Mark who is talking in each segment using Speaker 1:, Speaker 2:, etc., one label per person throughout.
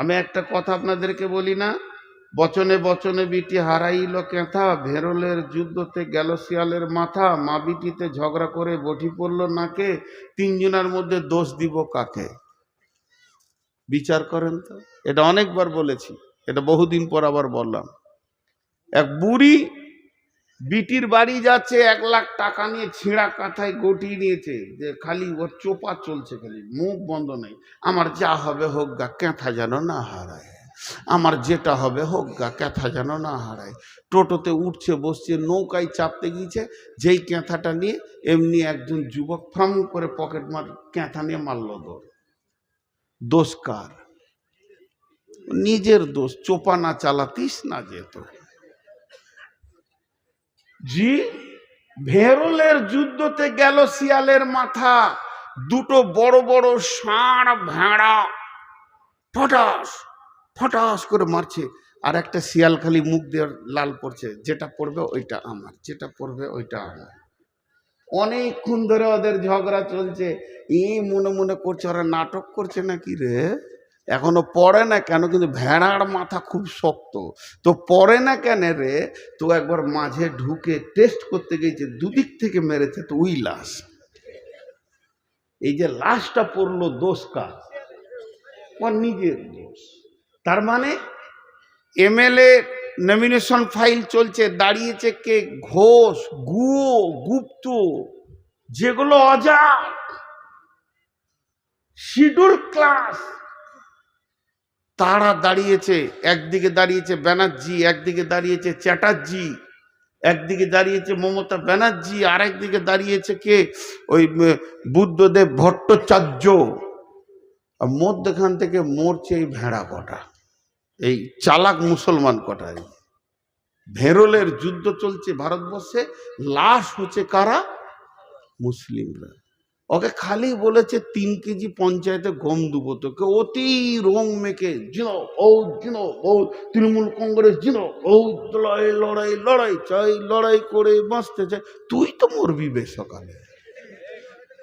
Speaker 1: আমি একটা কথা আপনাদেরকে বলি না, বচনে বচনে বিটি হারাইল কেথা, ভেরলের যুদ্ধতে গেল শিয়ালের মাথা, মা বিটিতে ঝগড়া করে বটি পড়ল নাকে, তিনজনের মধ্যে দোষ দিব কাকে? বিচার করেন তো। এটা অনেকবার বলেছি, এটা বহুদিন পর আবার বললাম। এক বুড়ি বিটির বাড়ি যাচ্ছে, এক লাখ টাকা নিয়ে ছিঁড়া কাঁথায় গটিয়ে নিয়েছে। যে খালি ওর চোপা চলছে খালি, মুখ বন্ধ নেই। আমার যা হবে হোক গা ক্যাথা যেন না হারায়। আমার যেটা হবে হোক গা ক্যাথা যেন না হারায়। টোটোতে উঠছে, বসছে, নৌকায় চাপতে গিয়েছে। যেই ক্যাঁথাটা নিয়ে এমনি একজন যুবক ফ্রাম করে পকেট মার ক্যাঁথা নিয়ে মারল দৌড়। দোষ কার? নিজের দোষ, চোপা না চালাতিস না যেত জি? ভেরলের যুদ্ধতে গেল শিয়ালের মাথা। দুটো বড় বড় ষাঁড় ভেড়া। ফটাস ফটাস করে মারছে। আর একটা শিয়াল খালি মুখ দিয়ে লাল পড়ছে। যেটা পড়বে ওইটা আমার, যেটা পড়বে ওইটা আমার। অনেকক্ষণ ধরে ওদের ঝগড়া চলছে। এই মনে মনে করছে, ওরা নাটক করছে নাকি রে? এখনও পড়ে না কেন? কিন্তু ভেড়ার মাথা খুব শক্ত। তো পড়ে না কেন রে? তো একবার মাঝে ঢুকে টেস্ট করতে গেছে দুদিক থেকে মেরেছে তো ওই লাশ। এই যে লাশটা পড়ল দোষ কাজ ওর নিজের দোষ। তার মানে এমএলএ নমিনেশন ফাইল চলছে, দাঁড়িয়েছে কে? ঘোষ গুয়ো গুপ্ত, যেগুলো অজা শিডিউল ক্লাস তারা দাঁড়িয়েছে, একদিকে দাঁড়িয়েছে ব্যানার্জি, একদিকে দাঁড়িয়েছে চ্যাটার্জি, একদিকে দাঁড়িয়েছে মমতা ব্যানার্জি আর একদিকে দাঁড়িয়েছে কে? ওই বুদ্ধদেব ভট্টাচার্য। মধ্যখান থেকে মরছে এই ভেড়া কটা, এই চালাক মুসলমান কটা। ভেরলের যুদ্ধ চলছে ভারতবর্ষে, লাশ হচ্ছে কারা? মুসলিমরা। ওকে খালি বলেছে তিন কেজি পঞ্চায়েতে গম দেবো তোকে। অতি রং মেখে, জিনো ও জিনো ও তৃণমূল কংগ্রেস, জিনো ও লড়াই লড়াই লড়াই, চাই, লড়াই করে বাঁচতে চাই। তুই তো মরবি বে সকালে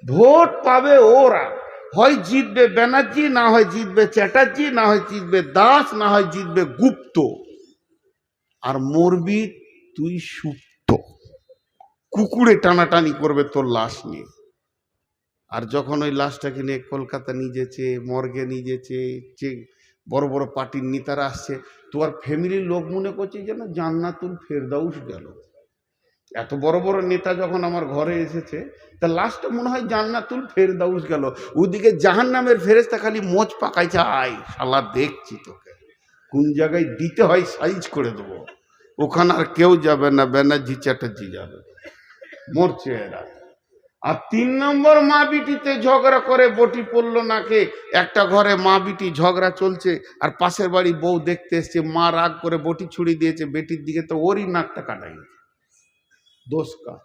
Speaker 1: ভোট পাবে ওরা। হয় জিতবে ব্যানার্জি, না হয় জিতবে চ্যাটার্জি, না হয় জিতবে দাস, না হয় জিতবে গুপ্ত। আর মরবি তুই সুপ্ত। কুকুরে টানাটানি করবে তোর লাশ নিয়ে। আর যখন ওই লাশটাকে নিয়ে কলকাতা নিয়ে যেছে মর্গে নিয়ে যেছে যে বড় বড় পার্টির নেতারা আসছে তোমার ফ্যামিলির লোক মনে করছে যেন জান্নাতুল ফেরদাউস গেল। এত বড় বড় নেতা যখন আমার ঘরে এসেছে, তা লাস্টটা মনে হয় জান্নাতুল ফেরদাউস গেল। ওদিকে জাহান নামের ফেরেস্তা খালি মোচ পাকাইছে আয় শালা দেখছি তোকে। কোন জায়গায় দিতে হয় সাইজ করে দেবো। ওখানে আর কেউ যাবে না, ব্যানার্জি চ্যাটার্জি যাবে। মরছে এরা। আর তিন নম্বর মা বিটিতে ঝগড়া করে বটি পড়ল নাকে। একটা ঘরে মা বিটি ঝগড়া চলছে আর পাশের বাড়ি বউ দেখতে এসছে, মা রাগ করে বটি ছুড়ি দিয়েছে, বেটির দিকে তো ওরই নাকটা কাটাই দোষ কার?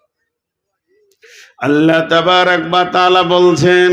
Speaker 1: আল্লাহ তাবার বা তালা বলছেন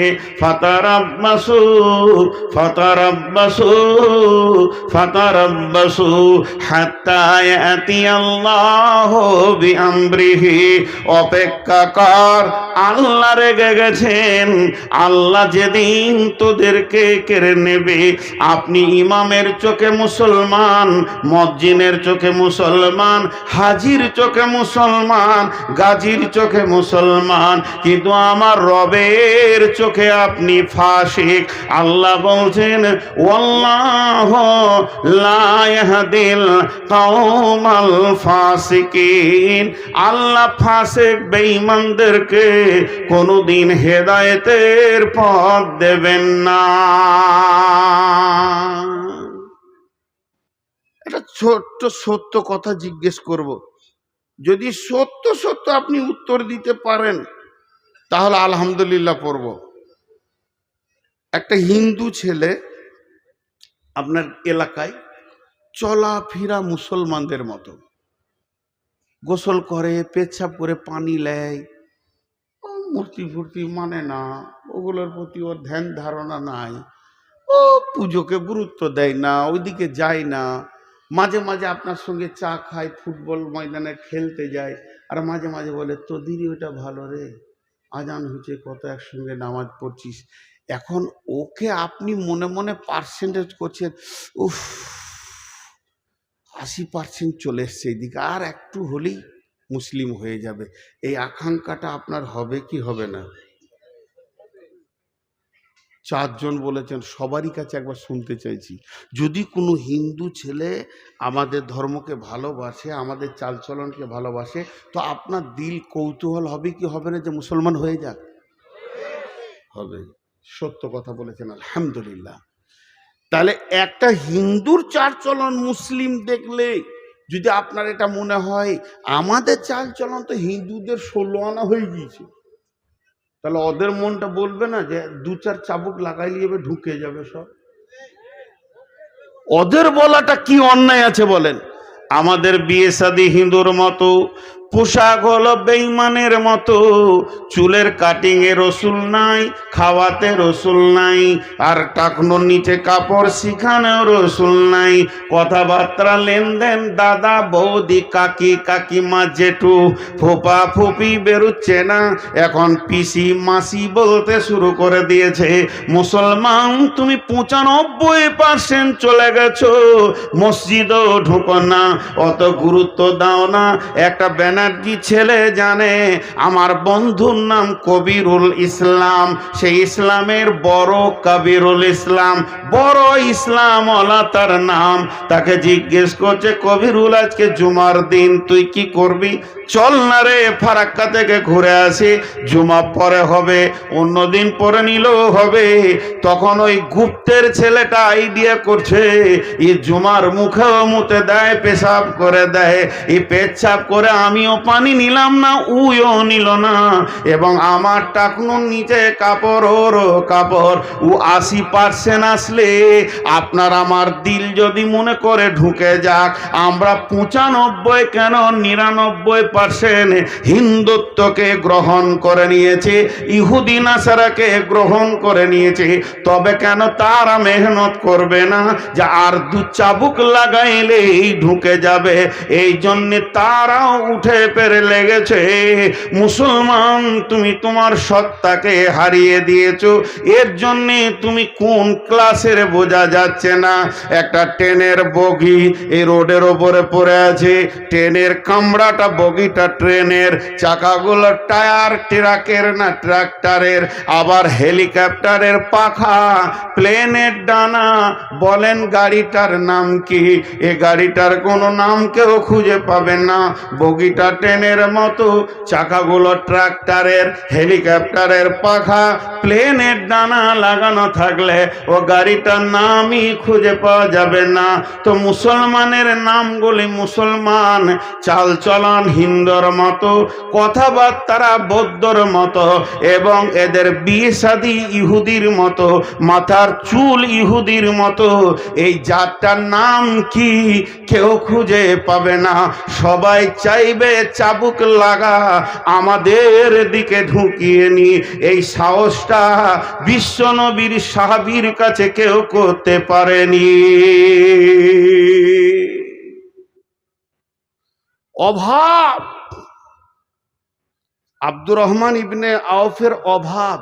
Speaker 1: ফাতারাব্বাসু ফাতারাব্বাসু হাত্তা ইয়াতি আল্লাহ বিআমরিহি। অপেক্ষা কর, আল্লাহ রেগে গেছেন। আল্লাহ যেদিন তোদেরকে কেড়ে নেবে, আপনি ইমামের চোখে মুসলমান মজ্জিনের চোখে মুসলমান, হাজির চোখে মুসলমান, গাজীর চোখে মুসলমান, কিন্তু আমার রবের চোখে আপনি ফাসিক আল্লাহ বলছেন আল্লাহ ফাসিক বেঈমানদেরকে কোনোদিন হেদায়েতের পথ দেবেন না। একটা ছোট্ট সত্য কথা জিজ্ঞেস করব। যদি সত্য সত্য আপনি উত্তর দিতে পারেন, তাহলে আলহামদুলিল্লাহ পড়ব। একটা হিন্দু ছেলে আপনার এলাকায় চলাফেরা মুসলমানদের মতো। গোসল করে, পেচ্ছাপ করে, পানি নেয় মূর্তি ফুর্তি মানে না, ওগুলোর প্রতি ওর ধ্যান ধারণা নাই। ও পুজোকে গুরুত্ব দেয় না, ওইদিকে যায় না। মাঝে মাঝে আপনার সঙ্গে চা খায়, ফুটবল ময়দানে খেলতে যায়। আর মাঝে মাঝে বলে তো তোদেরই ওটা ভালো রে। আজান হচ্ছে, কত একসঙ্গে নামাজ পড়ছিস? এখন ওকে আপনি মনে মনে পার্সেন্টেজ করছেন, উফ, আশি পার্সেন্ট চলে এসছে এদিকে আর একটু হলেই মুসলিম হয়ে যাবে। এই আকাঙ্ক্ষাটা আপনার হবে কি হবে না? চারজন বলেছেন, সবারই কাছে একবার শুনতে চাইছি। যদি কোনো হিন্দু ছেলে আমাদের ধর্মকে ভালোবাসে, আমাদের চালচলনকে ভালোবাসে, তো আপনার দিল কৌতূহল হবে কি হবে না যে মুসলমান হয়ে যাক? হবে। সত্য কথা বলেছেন, আলহামদুলিল্লাহ। তাহলে একটা হিন্দুর চালচলন মুসলিম দেখলে যদি আপনার এটা মনে হয়, আমাদের চাল চলন তো হিন্দুদের ষোলো আনা হয়ে গিয়েছে। তাহলে ওদের মনটা বলবে না যে দু চার চাবুক লাগাই যাবে ঢুকে যাবে সব। ওদের বলাটা কি অন্যায় আছে বলেন? আমাদের বিয়ে শাদী হিন্দুর মতো পোশাক হলো বেইমানের মতো। চুলের কাটিং এ রসুল নাই, খাওয়াতে রসুল নাই, আর টাকনোর নিচে কাপড় শিখানেও রসুল নাই। কথাবার্তা লেনদেন, দাদা, বৌদি, কাকি, কাকিমা, জেঠু, ফোপা, ফুপি বেরুচ্ছে না। এখন পিসি, মাসি বলতে শুরু করে দিয়েছে, মুসলমান, তুমি পঁচানব্বই পার্সেন্ট চলে গেছো। মসজিদও ঢুকো না, অত গুরুত্ব দাও না। একটা ব্যানার্জি ছেলে জানে? আমার বন্ধুর নাম কবিরুল ইসলাম। সেই ইসলামের বড় কবিরুল ইসলাম। বড় ইসলাম ওলা তার নাম। তাকে জিজ্ঞেস করছে, কবিরুল, আজকে জুমার দিন, তুই কি করবি? চল না রে, ফারাক্কা থেকে ঘুরে আসি। জুমা পরে হবে অন্যদিন পরে নিলেও হবে। তখন ওই গুপ্তের ছেলেটা আইডিয়া করছে ই জুমার মুখেও মুতে দেয়, পেশাব করে দেয়। এই পেচ্ছাপ করে আমিও পানি নিলাম না, উইও নিল না। এবং আমার টাকনুর নিচে কাপড় ওর কাপড়, ও আশি পার্সেন্ট আসলে আপনার আমার দিল যদি মনে করে ঢুকে যাক, আমরা পঁচানব্বই কেন নিরানব্বই পার্সেন্ট হিন্দুত্বকে গ্রহণ করে নিয়েছে, ইহুদি নাসারাকে গ্রহণ করে নিয়েছে, তবে কেন তারা মেহনত করবে না যে আর দু চাবুক লাগাইলেই ঢুকে যাবে? এই জন্যে তারাও উঠে পেরে লেগেছে। মুসলমান, তুমি তোমার সত্তাকে হারিয়ে দিয়েছ। এর জন্যে তুমি কোন ক্লাসের বোঝা যাচ্ছে না? একটা ট্রেনের বগি এই রোডের ওপরে পড়ে আছে। ট্রেনের কামড়াটা বগিটা ট্রেনের। চাকাগুলো টায়ার, ট্রাকের না ট্রাক্টরের। আবার হেলিকপ্টারের পাখা, প্লেনের ডানা। বলেন গাড়িটার নাম কি? এ গাড়িটার কোনো নাম কেউ খুঁজে পাবে না। বগিটা ট্রেনের মতো, চাকাগুলো ট্রাক্টরের, হেলিকপ্টারের পাখা, প্লেনের ডানা লাগানো থাকলে ও গাড়িটার নামই খুঁজে পাওয়া যাবে না। তো মুসলমানের নামগুলি মুসলমান, চালচলন হিন্দুর মতো, কথাবার্তারা বৌদ্ধর মতো, এবং এদের বিয়ে ইহুদির মতো, মাথার চুল ইহুদির মতো। এই জাতটার নাম কি? কেউ খুঁজে পাবে না। সবাই চাইবে চাবুক লাগা আমাদের দিকে ঢুকিয়ে নি। এই সাহসটা বিশ্বনবীর সাহাবীর কাছে কেউ করতে পারেনি। অভাব। আব্দুর রহমান ইবনে আউফের অভাব।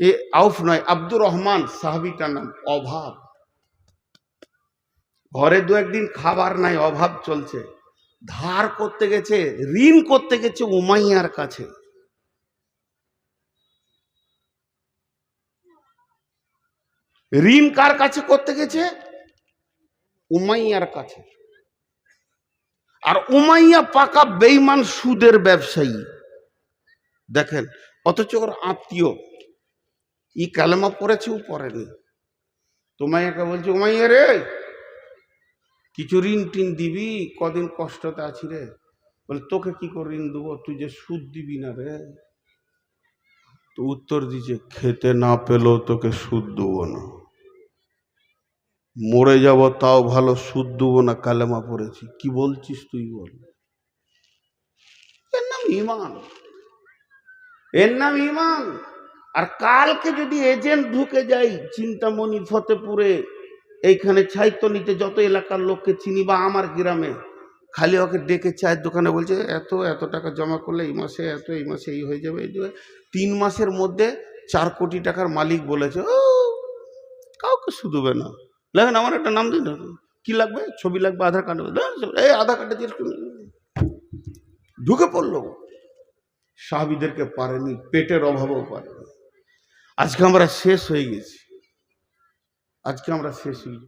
Speaker 1: এ আউফ নয়, আব্দুর রহমান সাহাবিটার নাম, অভাব। ঘরে দু একদিন খাবার নাই, অভাব চলছে। ধার করতে গেছে, ঋণ করতে গেছে উমাইয়ার কাছে। ঋণ কার কাছে করতে গেছে? উমাইয়ার কাছে। আর উমাইয়া পাকা বেইমান সুদের ব্যবসায়ী। দেখেন, অথচ ওর আত্মীয়। ই কালেমা পড়েছে ও পড়েনি। তোমাইয়াকে বলছে, উমাইয়া রে কিছু ঋণ টিন দিবি, কদিন কষ্টতে আছি রে। বলে, তোকে কি করে ঋণ দেবো? তুই যে সুদ দিবি না রে। তো উত্তর দিছে খেতে না পেলেও তোকে সুদ দেবো না। মরে যাব তাও ভালো সুদ দেবো না, কালেমা পড়েছি। কি বলছিস তুই বল? এর নাম ইমান এর নাম ইমান আর কালকে যদি এজেন্ট ঢুকে যাই, চিন্তামণি ফতেপুরে এইখানে ছাইতনিতে যত এলাকার লোককে চিনি বা আমার গ্রামে, খালি ওকে ডেকে চায়ের দোকানে বলছে, এত এত টাকা জমা করলে এই মাসে এত, এই মাসে এই হয়ে যাবে, এই যাবে। তিন মাসের মধ্যে চার কোটি টাকার মালিক বলেছে, ও, কাউকে শুধুবে না। লাগেন আমার একটা নাম দিন, কি লাগবে? ছবি লাগবে, আধার কার্ড? এই আধার কার্ডে করুন। ঢুকে পড়ল। সাহাবিদেরকে পারেনি, পেটের অভাবও পারেনি। আজকে আমরা শেষ হয়ে গেছি। আজকে আমরা শেষ হয়ে গেছি